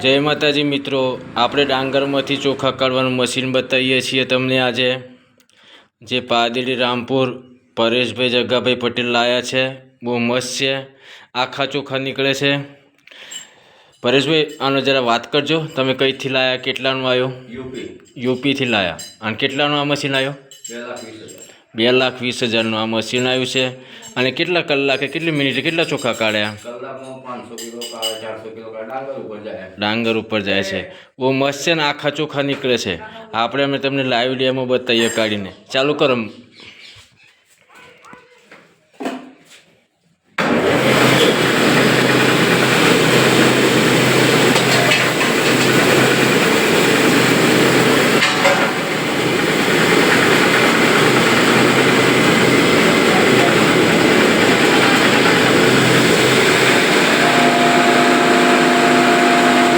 જય માતાજી મિત્રો આપણે ડાંગરમાંથી ચોખા કાઢવાનું મશીન બતાવીએ છીએ તમને આજે. જે પાદેડી રામપુર પરેશભાઈ જગ્ગાભાઈ પટેલ લાયા છે. બહુ મસ્ત છે. આખા ચોખા નીકળે છે. પરેશભાઈ આનો જરા વાત કરજો. તમે કઈથી લાયા કેટલાનું આવ્યો? યુપી. યુપીથી લાયા. અને કેટલાનું આ મશીન આવ્યો? બે લાખ વીસ હજારનું આ મશીન આવ્યું છે. અને કેટલા કલાકે કેટલી મિનિટે કેટલા ચોખા કાઢ્યા? ડાંગર ઉપર જાય. છે. બહુ મસ્ત છે ને આખા ચોખા નીકળે છે. આપણે અમે તમને લાઈવ ડેમો બતાવીએ કાઢીને. ચાલુ કરો.